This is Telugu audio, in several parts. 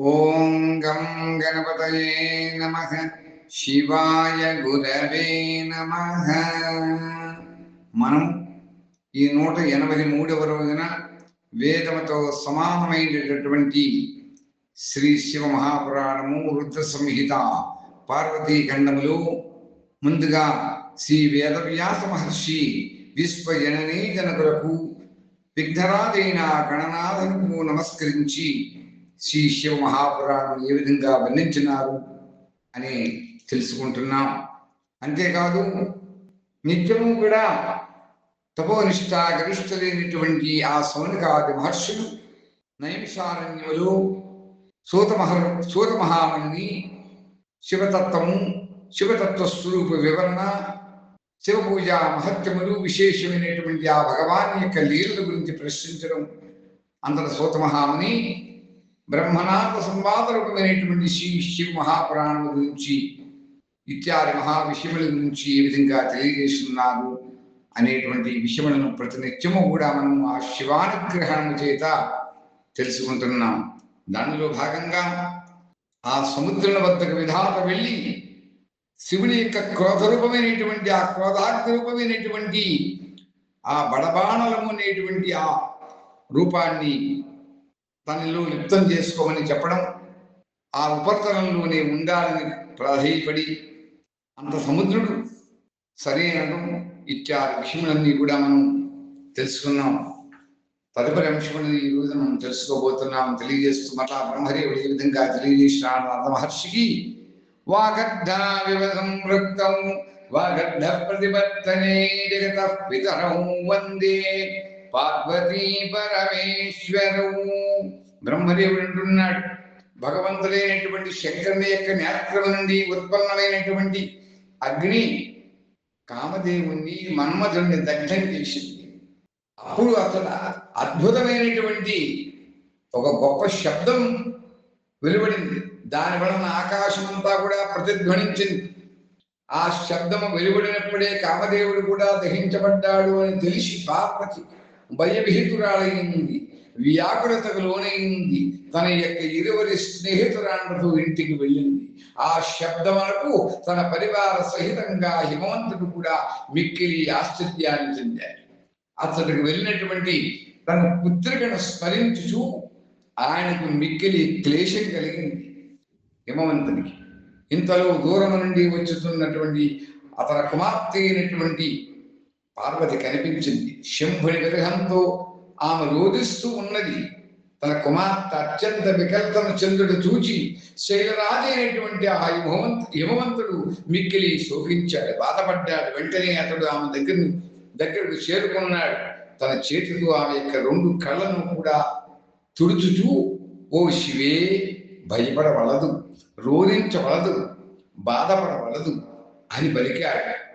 ఓం గం గణపతయే నమ. శివాయ గురవే నమ. మనం ఈ నూట ఎనభై మూడవ రోజున వేదముతో సమానమైనటువంటి శ్రీ శివ మహాపురాణము రుద్ర సంహిత పార్వతీ ఖండములు. ముందుగా శ్రీ వేదవ్యాస మహర్షి విశ్వజననీ జనకులకు విఘ్నరాజైన గణనాథనుకు నమస్కరించి శ్రీ శివ మహాపురాణం ఏ విధంగా వర్ణించినారు అని తెలుసుకుంటున్నాం. అంతేకాదు నిత్యము కూడా తపోనిష్ట గరిష్ఠులైనటువంటి ఆ సౌనికాది మహర్షులు నైమిషారణ్యములో సూత మహ సూత మహాముని శివతత్వము శివతత్వ స్వరూప వివరణ శివ పూజ మహత్యములు విశేషమైనటువంటి ఆ భగవాన్ యొక్క లీలల గురించి ప్రశ్నించడం అంతట సూత మహాముని బ్రహ్మనాథ సంవాద రూపమైనటువంటి శ్రీ శివ మహాపురాణం గురించి ఇత్యాది మహావిషయముల గురించి ఏ విధంగా తెలియజేస్తున్నారు అనేటువంటి విషయములను ప్రతినిత్యము కూడా మనం ఆ శివానుగ్రహణము చేత తెలుసుకుంటున్నాం. దానిలో భాగంగా ఆ సముద్రం వద్దకు విధాత వెళ్ళి శివుని యొక్క క్రోధ రూపమైనటువంటి ఆ క్రోధాగ్ని రూపమైనటువంటి ఆ బడబాణలము అనేటువంటి ఆ రూపాన్ని తనలో లిప్తం చేసుకోమని చెప్పడం ఆ ఉపరితలంలోనే ఉండాలని ప్రాధేయపడి అంత సముద్రుడు సరైనడం ఇత్యాది విషయములన్నీ కూడా మనం తెలుసుకున్నాం. తదుపరి అంశములను ఈ రోజు మనం తెలుసుకోబోతున్నాం. తెలియజేస్తూ మళ్ళా బ్రహ్మదేవుడు ఏ విధంగా తెలియజేసిన నారద మహర్షికి వాగడ్డ వివసం వృక్తం వాగడ్డ ప్రతిపత్తనే జగత పితరం వందే పార్వతీ పరమేశ్వరు బ్రహ్మదేవుడు అంటున్నాడు భగవంతుడైనటువంటి శంకరుని యొక్క నేత్రం నుండి ఉత్పన్నమైనటువంటి అగ్ని కామదేవుణ్ణి మన్మధుడిని దగ్ధం చేసింది అప్పుడు అసలు అద్భుతమైనటువంటి ఒక గొప్ప శబ్దం వెలువడింది. దాని వలన ఆకాశం అంతా కూడా ప్రతిధ్వనించింది. ఆ శబ్దము వెలువడినప్పుడే కామదేవుడు కూడా దహించబడ్డాడు అని తెలిసి పార్వతి భయభీతురాలైంది వ్యాకులతకు లోనైంది తన యొక్క ఇరువరి స్నేహితురాండ్రతో ఇంటికి వెళ్ళింది. ఆ శబ్దములకు తన పరివార సహితంగా హిమవంతుడు కూడా మిక్కిలి ఆశ్చర్యాన్ని చెందాడు. అతడికి వెళ్ళినటువంటి తన పుత్రికను స్మరించుచు ఆయనకు మిక్కిలి క్లేశం కలిగింది హిమవంతునికి. ఇంతలో దూరం నుండి వచ్చుతున్నటువంటి అతని కుమార్తె అయినటువంటి పార్వతి కనిపించింది. శంభుని విగ్రహంతో ఆమె రోధిస్తూ ఉన్నది. తన కుమార్తె అత్యంత వికల్పను చంద్రుడు చూచి శైలరాజు అయినటువంటి ఆ హిమవంత హిమవంతుడు మిక్కిలి శోభించాడు బాధపడ్డాడు. వెంటనే అతడు ఆమె దగ్గర దగ్గరకు చేరుకున్నాడు. తన చేతితో ఆమె యొక్క రెండు కళ్ళను కూడా తుడుచుచూ ఓ శివే భయపడవలదు రోధించవలదు బాధపడవలదు అని పలికాడు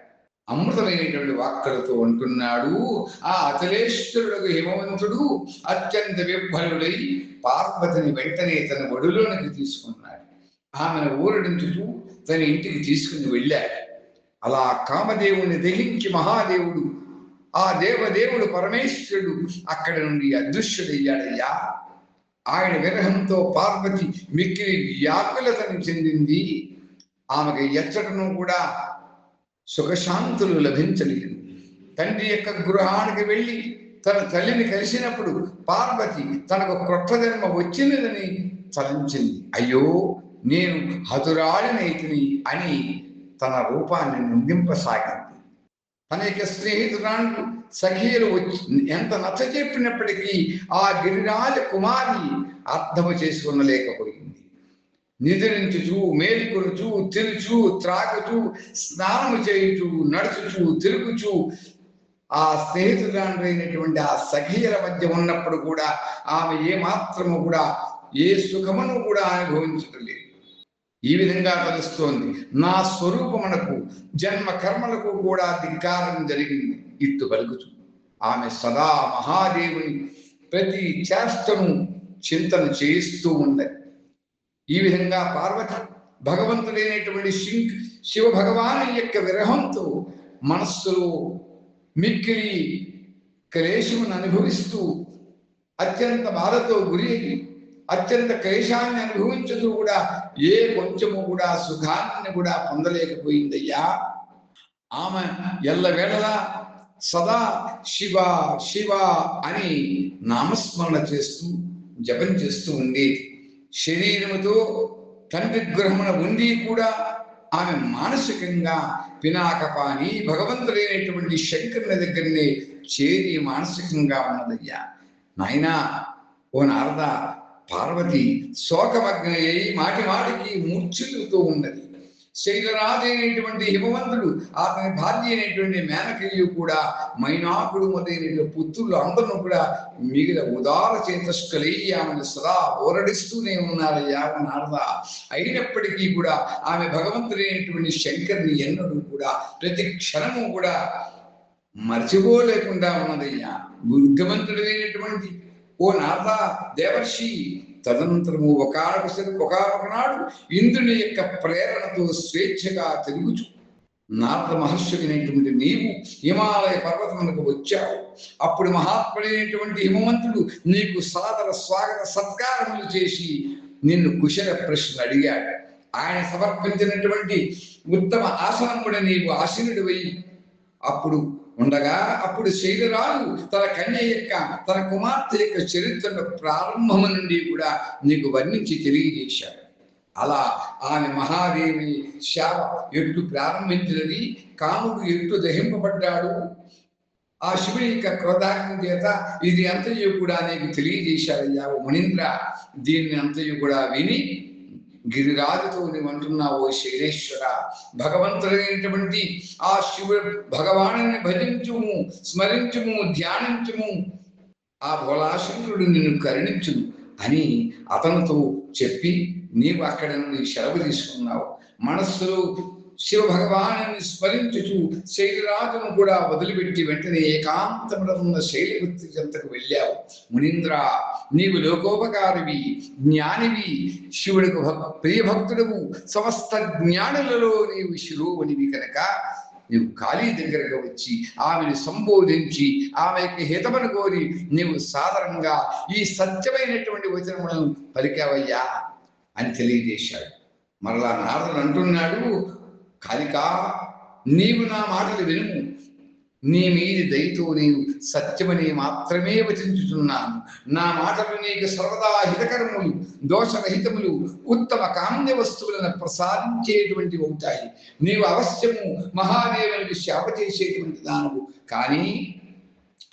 అమృతమైనటువంటి వాక్కులతో అంటున్నాడు. ఆ అతలేశ్వరుడు హిమవంతుడు అత్యంత విభ్వలుడై పార్వతిని వెంటనే తన ఒడిలోనికి తీసుకున్నాడు. ఆమెను ఊరడించుతూ తన ఇంటికి తీసుకుని వెళ్ళాడు. అలా కామదేవుని దహించి మహాదేవుడు ఆ దేవదేవుడు పరమేశ్వరుడు అక్కడ నుండి అదృశ్యుడయ్యాడయ్యా ఆయన విరహంతో పార్వతి మిక్కిలి వ్యాకులతను చెందింది. ఆమెకు ఎచ్చటను కూడా సుఖశాంతులు లభించలేదు. తండ్రి యొక్క గృహానికి వెళ్ళి తన తల్లిని కలిసినప్పుడు పార్వతి తనకు క్రొత్త జన్మ వచ్చినదని తలంచింది. అయ్యో నేను హతురాలినైతిని అని తన రూపాన్ని నిందింపసాగింది. తన యొక్క స్నేహితురాండ్రు సఖీలు వచ్చి ఎంత నచ్చ చెప్పినప్పటికీ ఆ గిరిరాజ కుమారి అర్థము చేసుకునలేకపోయింది. నిద్రించుచు మేల్కొనుచు తిరుచు త్రాగుచు స్నానము చేయుచు నడుచుచు తిరుగుచు. ఆ స్నేహితురాండ్రైనటువంటి ఆ సఖీల మధ్య ఉన్నప్పుడు కూడా ఆమె ఏ మాత్రము కూడా ఏ సుఖమును కూడా అనుభవించటం లేదు. ఈ విధంగా తెలుస్తోంది. నా స్వరూపమునకు జన్మ కర్మలకు కూడా ధిక్కారం జరిగింది. ఇట్టు పలుకుచు. ఆమె సదా మహాదేవుని ప్రతి చేష్టను చింతన చేయిస్తూ ఉన్నది ఈ విధంగా పార్వతి భగవంతుడైనటువంటి శింక్ శివ భగవాను యొక్క విరహంతో మనస్సులో మిక్కిలి క్లేశమును అనుభవిస్తూ అత్యంత బాధతో గురి అత్యంత క్లేశాన్ని అనుభవించుతూ కూడా ఏ కొంచెము కూడా సుఖాన్ని కూడా పొందలేకపోయిందయ్యా. ఆమె ఎల్లవేళలా సదా శివ శివ అని నామస్మరణ చేస్తూ జపం చేస్తూ ఉండేది. శరీరముతో తండ్రి గృహమున ఉండి కూడా ఆమె మానసికంగా పినాకపాని భగవంతుడైనటువంటి శంకరుని దగ్గరనే చేరి మానసికంగా ఉన్నదయ్యా. నాయనా ఓ నారద పార్వతి శోకమగ్నయ్యి మాటి మాటికి మూర్ఛిల్లుతూ ఉన్నది. శైలరాజు అయినటువంటి హిమవంతుడు అతని భార్య అయినటువంటి మేనకయ్యు కూడా మైనాకుడు మొదలైన పుత్రులు అందరూ కూడా మిగిలిన ఉదార చేతస్కలై ఆమెను సదా ఓరడిస్తూనే ఉన్నారయ్యా నారద. అయినప్పటికీ కూడా ఆమె భగవంతుడైనటువంటి శంకర్ని ఎన్నడూ కూడా ప్రతి క్షణము కూడా మర్చిపోలేకుండా ఉన్నదయ్యా. బుద్ధిమంతుడైనటువంటి ఓ నారద దేవర్షి తదనంతరము ఒకనొక ఒకనొక నాడు ఇంద్రుని యొక్క ప్రేరణతో స్వేచ్ఛగా తిరుగుచు. నారద అనేటువంటి నీవు హిమాలయ పర్వతమునకు వచ్చావు. అప్పుడు మహాత్ముడైనటువంటి హిమవంతుడు నీకు సాదర స్వాగత సత్కారములు చేసి నిన్ను కుశల ప్రశ్నలు అడిగాడు. ఆయన సమర్పించినటువంటి ఉత్తమ ఆసనం కూడా నీవు ఆసీనుడివై అప్పుడు ఉండగా అప్పుడు శైలరాజు తన కన్య యొక్క తన కుమార్తె యొక్క చరిత్రను ప్రారంభము నుండి కూడా నీకు వర్ణించి తెలియజేశాడు. అలా ఆమె మహాదేవి శావ ఎట్టు ప్రారంభించినది కాముడు ఎట్టు దహింపబడ్డాడు? ఆ శివుని యొక్క క్రోధాగ్ని చేత ఇది అంతయు కూడా నీకు తెలియజేశాడయ్యా ఓ మునీంద్ర. దీన్ని అంతయు కూడా విని గిరిరాజుతో నీవంటున్నావు శైలేశ్వర. భగవంతుడైనటువంటి ఆ శివుడు భగవాను భజించుము స్మరించుము ధ్యానించుము. ఆ భోలాశంకరుడు నిన్ను కరుణించును అని అతనితో చెప్పి నీవు అక్కడ నుండి సెలవు తీసుకున్నావు. మనస్సులో శివ భగవాను స్మరించుచు శైలరాజును కూడా వదిలిపెట్టి వెంటనే ఏకాంతంలో ఉన్న శైలవృత్తి చెంతకు వెళ్ళావు. మునీంద్ర నీవు లోకోపకారివి జ్ఞానివి శివుడికి భక్- ప్రియభక్తుడవు. సమస్త జ్ఞానులలో నీవు శిరోవనివి కనుక నీవు కాళీ దగ్గరకు వచ్చి ఆమెను సంబోధించి ఆమె యొక్క హితమను కోరి నీవు సాధారణంగా ఈ సత్యమైనటువంటి వచనములను పలికావయ్యా అని తెలియజేశాడు. మరలా నారదుడు అంటున్నాడు కనుక నీవు నా మాటలు వినుము. నీ మీది దయతో నేను సత్యమని మాత్రమే వచించుతున్నాను నా మాటలు నీకు సర్వదా హితకరములు దోషరహితములు ఉత్తమ కామ్య వస్తువులను ప్రసాదించేటువంటి అవుతాయి నీవు అవశ్యము మహాదేవునికి శాప చేసేటువంటి దానవు కానీ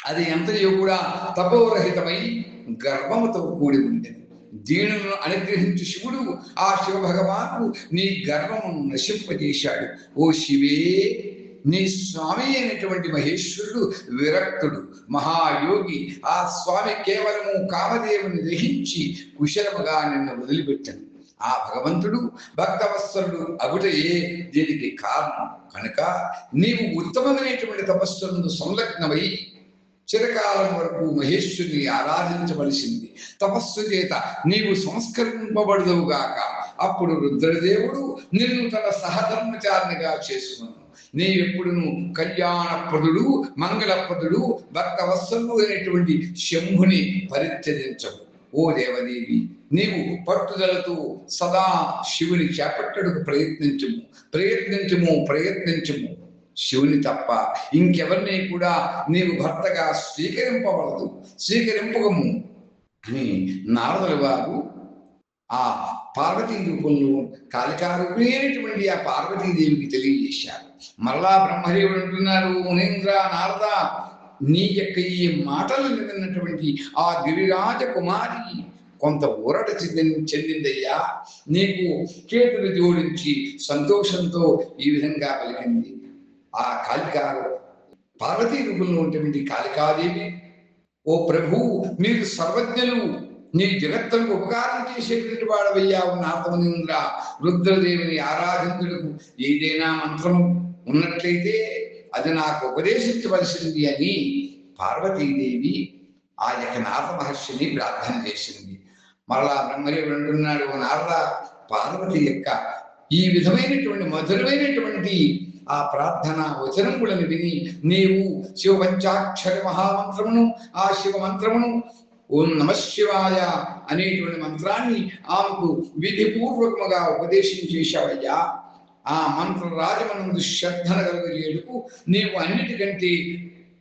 అది ఎంతయో కూడా తపోరహితమై గర్వముతో కూడి ఉండేది. దీనులను అనుగ్రహించి శివుడు. ఆ శివ భగవాను నీ గర్వమును నశింపజేశాడు. ఓ శివే నీ స్వామి అయినటువంటి మహేశ్వరుడు విరక్తుడు. మహాయోగి ఆ స్వామి కేవలము కామదేవుని దహించి కుశలముగా నిన్ను వదిలిపెట్టాడు. ఆ భగవంతుడు భక్తవత్సరుడు అగుటయే దీనికి కారణం. కనుక నీవు ఉత్తమమైనటువంటి తపస్సులను సంలగ్నమై చిరకాలం వరకు మహేశ్వరుని ఆరాధించవలసింది. తపస్సు చేత నీవు సంస్కరింపబడదువుగాక. అప్పుడు రుద్రదేవుడు నిన్ను తన సహధర్మచారినిగా చేసుకున్నాను నీవెప్పుడును కళ్యాణప్రదుడు మంగళప్రదుడు భక్తవత్సలు అనేటువంటి శంభుని పరిత్యజించవు. ఓ దేవదేవి నీవు పట్టుదలతో సదా శివుని చేపట్టడుకు ప్రయత్నించము. ప్రయత్నించము ప్రయత్నించము. శివుని తప్ప ఇంకెవరిని కూడా నీవు భర్తగా స్వీకరింపవలదు స్వీకరింపకము అని నారదుల వారు ఆ పార్వతీ రూపంలో కాళికారూపిణి అయినటువంటి ఆ పార్వతీదేవికి తెలియజేశారు. మరలా బ్రహ్మదేవుడు అంటున్నారు మునీంద్ర నారద నీ యొక్క ఈ మాటలు విన్నటువంటి ఆ గిరిరాజ కుమారి కొంత ఊరట చెంది చెందిందయ్యా. నీకు చేతులు జోడించి సంతోషంతో ఈ విధంగా పలికింది. ఆ కాళిక పార్వతీ రూపంలో ఉన్నటువంటి కాళికాదేవి ఓ ప్రభు మీరు సర్వజ్ఞులు నీ జగత్తులకు ఉపకారం చేసేటువంటి వాడవయ్యా నాథమనింద్ర రుద్రదేవిని ఆరాధించుటకు ఏదైనా మంత్రం ఉన్నట్లయితే అది నాకు ఉపదేశించవలసింది అని పార్వతీదేవి ఆ యొక్క నాథ మహర్షిని ప్రార్థన చేసింది. మరలా బ్రహ్మదేవుడు అంటున్నాడు "ఓ నారద పార్వతి యొక్క ఈ విధమైనటువంటి మధురమైనటువంటి ఆ ప్రార్థన వచనములను విని నీవు శివపంచాక్షర మహామంత్రమును ఆ శివ మంత్రమును ఓం నమ శివాయ అనేటువంటి మంత్రాన్ని ఆమెకు విధిపూర్వకముగా ఉపదేశం చేశావయ్యా. ఆ మంత్ర రాజమనందు శ్రద్ధను కలుగజేయుటకు నీవు అన్నిటికంటే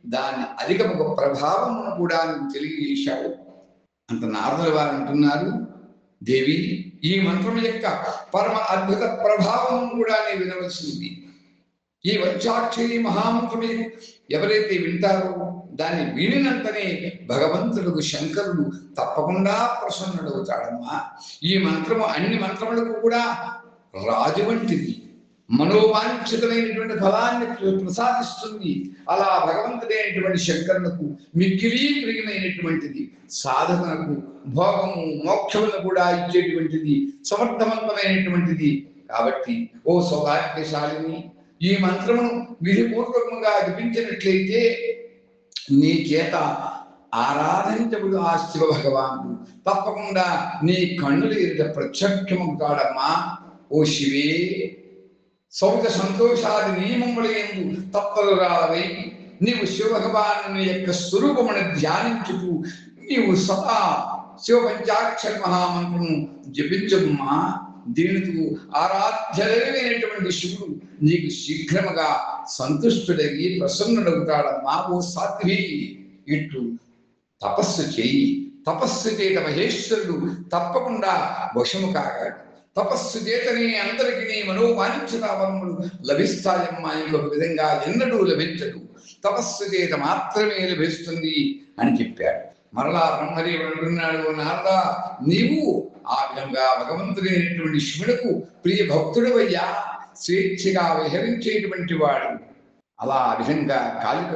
దాని అధికముగా ప్రభావమును కూడా నువ్వు తెలియజేశావు. అంత నారదుల వారు అంటున్నారు దేవి ఈ మంత్రం యొక్క పరమ అద్భుత ప్రభావం కూడా నీ వినవలసింది ఈ వంచాక్షరి మహామంత్రమే ఎవరైతే వింటారో దాన్ని వినినంతనే భగవంతుడు శంకరుడు తప్పకుండా ప్రసన్నుడవుతాడమ్మా ఈ మంత్రము అన్ని మంత్రములకు కూడా రాజు వంటిది. మనోవాంఛితమైనటువంటి ఫలాన్ని ప్రసాదిస్తుంది. అలా భగవంతుడైనటువంటి శంకరులకు మిక్కిలి ప్రియమైనటువంటిది సాధనకు భోగము మోక్షములను కూడా ఇచ్చేటువంటిది సమర్థవంతమైనటువంటిది. కాబట్టి ఓ సౌభాగ్యశాలిని ఈ మంత్రమును విధిపూర్వకముగా జపించినట్లయితే నీ చేత ఆరాధించబడు ఆ శివ భగవానుడు తప్పకుండా నీ కన్నులు ఎదుట ప్రత్యక్షమవుతాడమ్మా ఓ శివే సౌత సంతోషాది నియమముల ఎందు తప్పలు రావై నీవు శివ భగవాను యొక్క స్వరూపమును ధ్యానించుతూ నీవు సదా శివ పంచాక్షర మహామంత్రము జపించమ్మా. దీనితో ఆరాధ్యమైనటువంటి శివుడు నీకు శీఘ్రముగా సంతుష్టుడగి ప్రసన్నుడవుతాడమ్మా ఓ సాధ్వి. ఇట్లు తపస్సు చేయి. తపస్సు చేత మహేశ్వరుడు తప్పకుండా వశము కాగాడు. తపస్సు చేతనే అందరికీ మనోవాంఛిత వరములు లభిస్తాయమ్మా ఇంకొక విధంగా ఎన్నడూ లభించదు. తపస్సు చేత మాత్రమే లభిస్తుంది అని చెప్పాడు. మరలా బ్రహ్మదేవుడు అంటున్నాడు "ఓ నారదా నీవు ఆ విధంగా భగవంతుడైనటువంటి శివుడుకు ప్రియ భక్తుడవయ్యా స్వేచ్ఛగా విహరించేటువంటి వాడు. అలా విధంగా కాలిక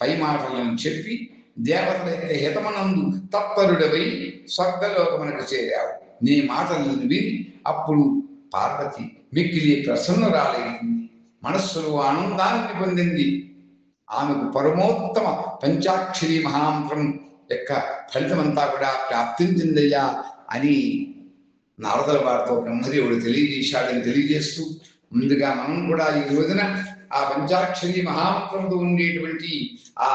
పై మాటలను చెప్పి దేవతల యొక్క హితమనందు తత్పరుడవై స్వర్గలోకమునకు చేరావు. నీ మాటలను విని అప్పుడు పార్వతి మిక్కిలి ప్రసన్నురాలైంది మనస్సులో ఆనందాన్ని పొందింది. ఆమెకు పరమోత్తమ పంచాక్షరి మహామంత్రం యొక్క ఫలితమంతా కూడా ప్రాప్తించిందయ్యా అని నారదుల వారితో బ్రహ్మదేవుడు తెలియజేశాడని తెలియజేస్తూ ముందుగా మనం కూడా ఈ రోజున ఆ పంచాక్షరి మహామంత్రంతో ఉండేటువంటి ఆ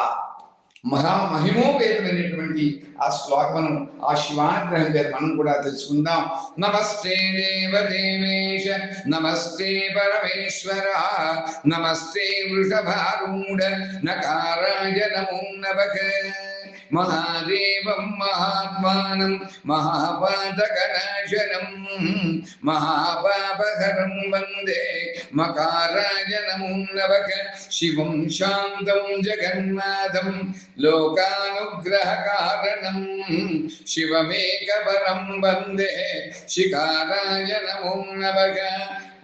మహా మహిమోపేతమైనటువంటి ఆ శ్లోకమును ఆ శివానుగ్రహం పేరు మనం కూడా తెలుసుకుందాం. నమస్తే దేవదేవేశ నమస్తే పరమేశ్వర నమస్తే వృషభారూఢ నకారాయ నమో నమః. మహాదేవం మహాత్మానం మహాపాతకనాశనం మహాపాపహరం వందే మకారాయ నమో నమః శివం శాంతం జగన్నాథం లోకానుగ్రహకారణం శివమేకపరం వందే శిఖారాయ నమో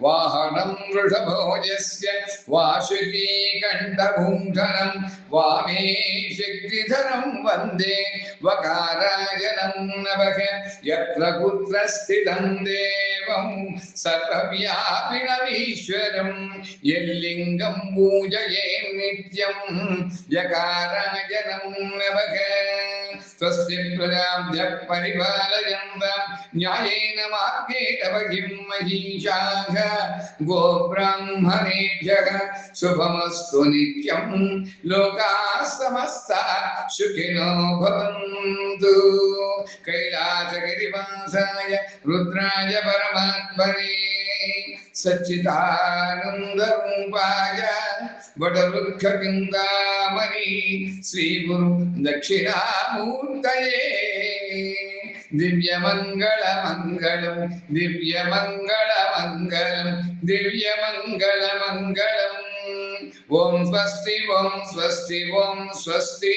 నమః వాహనం వృషభోజస్య వాసుకీ కంఠభూషణం వామే శక్తిధరం వందే వకారాయ నమః. యత్ర కుత్ర స్థితం దేవం సర్వవ్యాపినమీశ్వరం. యల్లింగం పూజయే నిత్యం. स्वस्य प्रजां शुभमस्तु नित्यं लोकाः समस्ता सुखिनो भवन्तु कैलासगिरिवासाय रुद्राय परमात्मने सच्चिदानन्दरूपाय वटवृक्षवृन्दामणि श्रीगुरु दक्षिणामूर्तये दिव्यमङ्गलमङ्गलं दिव्यमङ्गलमङ्गलं दिव्यमङ्गलमङ्गलम् ॐ स्वस्ति ॐ स्वस्ति ॐ स्वस्ति